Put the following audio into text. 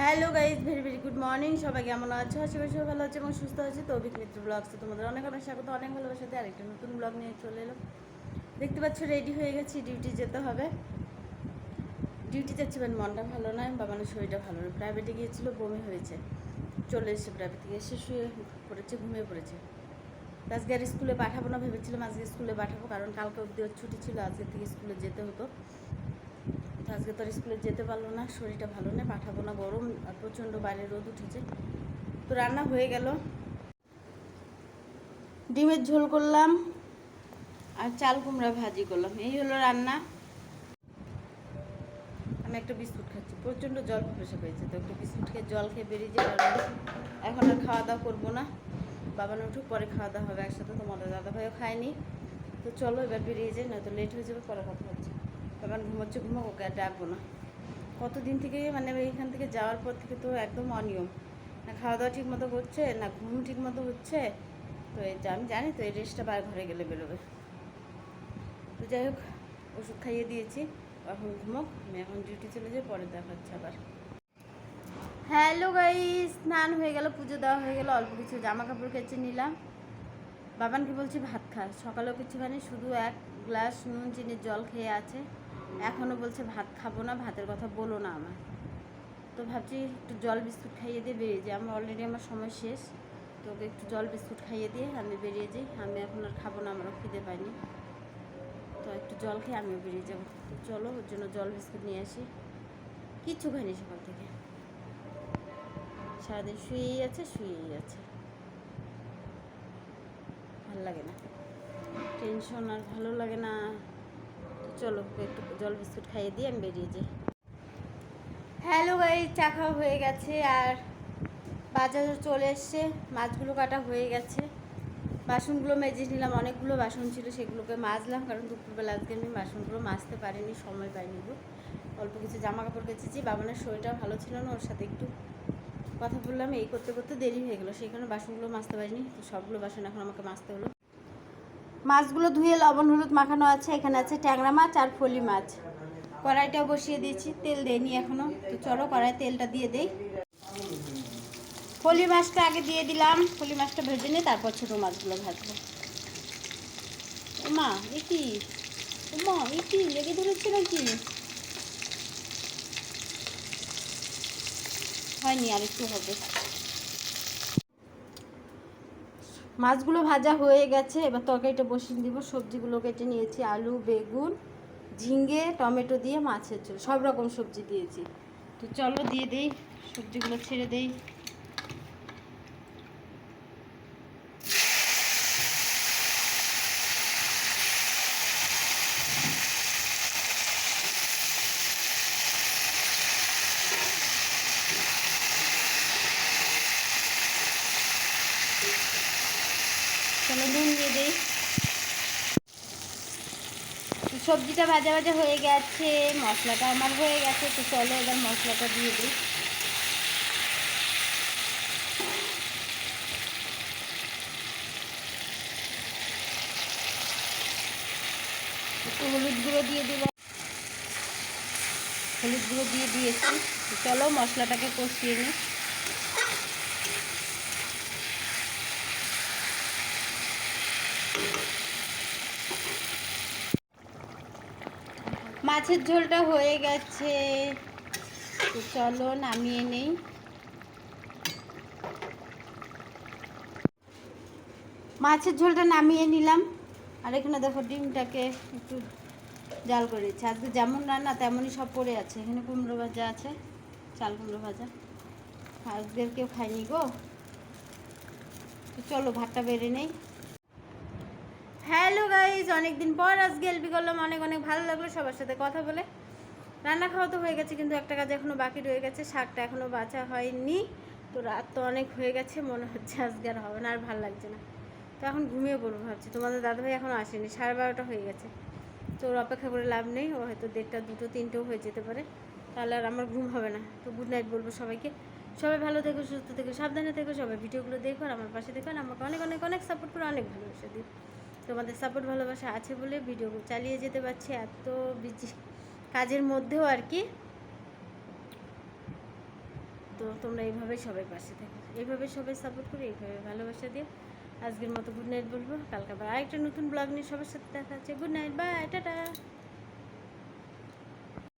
Hello guys very very good morning. সবাই কেমন আছো? করি সবাই ভালো আছে এবং সুস্থ আছে। তো অভিক মিত্র ব্লগসে তোমাদের অনেক অনেক স্বাগত, অনেক ভালোবাসাতে আরেকটা নতুন ব্লগ নিয়ে চলে এলো দেখতে পাচ্ছ রেডি হয়ে গেছি ডিউটি যেতে হবে। ডিউটি যাচ্ছি বাট মনটা ভালো নয় বা বাবানের শরীরটা ভালো নয়। প্রাইভেটে গিয়েছিল, বমি হয়েছে। চলে এসেছে প্রাইভেট থেকে, এসে শুয়ে পড়েছে, ঘুমিয়ে পড়েছে। আজকে আর স্কুলে পাঠাবো না ভেবেছিলাম, আজকে স্কুলে পাঠাবো, কারণ কালকে অব্দি ছুটি ছিল, আজকে থেকে স্কুলে যেতে হতো। আজকে তো স্কুলে যেতে পারল না, শরীরটা ভালো নেই, পাঠাবো না, গরম প্রচণ্ড বাইরে রোদ উঠেছে। তো রান্না হয়ে গেল। ডিমের ঝোল করলাম, আর চাল কুমড়া ভাজি করলাম। এই হলো রান্না। আমি একটা বিস্কুট খাচ্ছি, প্রচণ্ড জল পিপাসা পেয়েছে তো, একটা বিস্কুট খেয়ে জল খেয়ে বেরিয়ে যাই এখন আর খাওয়া দাওয়া করব না। বাবান উঠুক, পরে খাওয়া দাওয়া হবে একসাথে, তো তোমাদের দাদা ভাইও খায়নি। তো চলো এবার বেরিয়ে যাই, নয়তো লেট হয়ে যাবে, পরে কথা হচ্ছে। বাবান ঘুমোচ্ছে ঘুমো ওকে আর ডাকবো না। কতদিন থেকে মানে এইখান থেকে যাওয়ার পর থেকে তো একদম অনিয়ম। না খাওয়া দাওয়া ঠিক মতো করছে না ঘুম ঠিক মতো হচ্ছে। তো এই আমি জানি তো এই রেস্টটা বার ঘরে গেলে বেরোবে। তো যাই হোক, ওষুধ খাইয়ে দিয়েছি, এখন ঘুমোক, আমি এখন ডিউটি চলে যাই, পরে দেখাচ্ছে আবার। হ্যালো গাই স্নান হয়ে গেল, পুজো দেওয়া হয়ে গেল, অল্প কিছু জামা কাপড় কেচে নিলাম। বাবানকে বলছি ভাত খা, সকালেও কিছু খানি শুধু এক গ্লাস নুন, চিনির জল খেয়ে আছে। এখনও বলছে, ভাত খাব না, ভাতের কথা বলো না আমার তো ভাবছি একটু জল বিস্কুট খাইয়ে দিয়ে বেরিয়ে যাই। আমার অলরেডি আমার সময় শেষ। তো ওকে একটু জল বিস্কুট খাইয়ে দিয়ে আমি বেরিয়ে যাই। আমি এখন আর খাব না, আমারও খিদে পাইনি তো একটু জল খেয়ে আমিও বেরিয়ে যাব। তো চলো, ওর জন্য জল বিস্কুট নিয়ে আসি। কিচ্ছু খাইনি সকাল থেকে। সারাদিন শুয়েই আছে শুয়েই আছে। ভালো লাগে না। টেনশন আর ভালো লাগে না। চলো, একটু জল বিস্কুট খাইয়ে দিয়ে আমি বেরিয়ে যাই। হ্যালো গাই চা খাওয়া হয়ে গেছে আর বাজার চলে এসছে, মাছগুলো কাটা হয়ে গেছে। বাসনগুলো মেজে নিলাম, অনেকগুলো বাসন ছিল, সেগুলোকে মাজলাম, কারণ দুপুরবেলা আজকে আমি বাসনগুলো মাজতে পারিনি, সময় পাইনি গো। অল্প কিছু জামা কাপড় কেচেছি, বাবানের শরীরটা ভালো ছিল না, ওর সাথে একটু কথা বললাম, এই করতে করতে দেরি হয়ে গেলো, সেই কারণে বাসনগুলো মাজতে পারিনি, তো সবগুলো বাসন এখন আমাকে মাজতে হলো। মাছগুলো ধুয়ে লবণ, হলুদ মাখানো আছে, এখানে আছে ট্যাংরা মাছ আর ফলি মাছ। কড়াইটাও বসিয়ে দিয়েছি, তেল দেয়নি এখনও, তো চলো কড়াই তেলটা দিয়ে দেই। ফলি মাছটা আগে দিয়ে দিলাম, ফলি মাছটা ভেজে নিয়ে তারপর ছোটো মাছগুলো ভাজবো। মা এ কি? মা এ কি, লেগে ধরেছে নাকি? হয়নি, আর একটু হবে। মাছগুলো ভাজা হয়ে গেছে, এবার তরকারিটা বসিয়ে দিব। সবজিগুলো কেটে নিয়েছি, আলু, বেগুন ঝিঙ্গে টমেটো দিয়ে মাছের ঝোল, সব রকম সবজি দিয়েছি। তো চলো দিয়ে দিই, সবজিগুলো ছেড়ে দেই। চলো নুন দিয়ে দিই। সবজিটা ভাজা ভাজা হয়ে গেছে, মশলাটা আমার হয়ে গেছে, তো চলো এবার মশলাটা দিয়ে দিই। একটু হলুদ গুঁড়ো দিয়ে দিলাম। হলুদ গুঁড়ো দিয়ে দিয়েছি। চলো মশলাটাকে কষিয়ে নিই। মাছের ঝোলটা হয়ে গেছে। চলো নামিয়ে নেই। মাছের ঝোলটা নামিয়ে নিলাম। আর এখানে দেখো ডিমটাকে একটু জাল করেছি। আজকে যেমন রান্না তেমনই সব পড়ে আছে। এখানে কুমড়ো ভাজা আছে, চাল কুমড়ো ভাজা। আজকের কেউ খায়নি গো। চলো ভাতটা বেড়ে নেই। হ্যালো গাইজ, অনেকদিন পর আজকে এলবি করলাম। অনেক অনেক ভালো লাগল সবার সাথে কথা বলে। রান্না খাওয়া তো হয়ে গেছে, কিন্তু একটা কাজ এখনও বাকি রয়ে গেছে, শাকটা এখনও বাঁচা হয়নি। তো রাত তো অনেক হয়ে গেছে, মনে হচ্ছে আজকে আর হবে না, আর ভালো লাগছে না। তো এখন ঘুমিয়ে পড়ব ভাবছি। তোমাদের দাদাভাই এখনও আসেনি, সাড়ে বারোটা হয়ে গেছে। তো ওর অপেক্ষা করে লাভ নেই, ও হয়তো দেড়টা, দুটো, তিনটেও হয়ে যেতে পারে। তাহলে আর আমার ঘুম হবে না। তো গুড নাইট বলব সবাইকে। সবাই ভালো থেকো, সুস্থ থেকো, সাবধানে থেকো, সবাই ভিডিওগুলো দেখো আর আমার পাশে দেখো আর আমাকে অনেক অনেক অনেক সাপোর্ট করে, অনেক ভালোবাসা দিও। তোমাদের সাপোর্ট ভালোবাসা আছে বলে ভিডিও চালিয়ে যেতে পারছি, এত বিজি কাজের মধ্যেও আর কি। তো তোমরা এইভাবে সবাই পাশে থাকো, এইভাবে সবাই সাপোর্ট করে, এইভাবে ভালোবাসা দিও। আজকের মতো গুড নাইট বলব, কালকে আবার আরেকটা নতুন ব্লগ নিয়ে সবার সাথে দেখা হচ্ছে। Good night bye tata.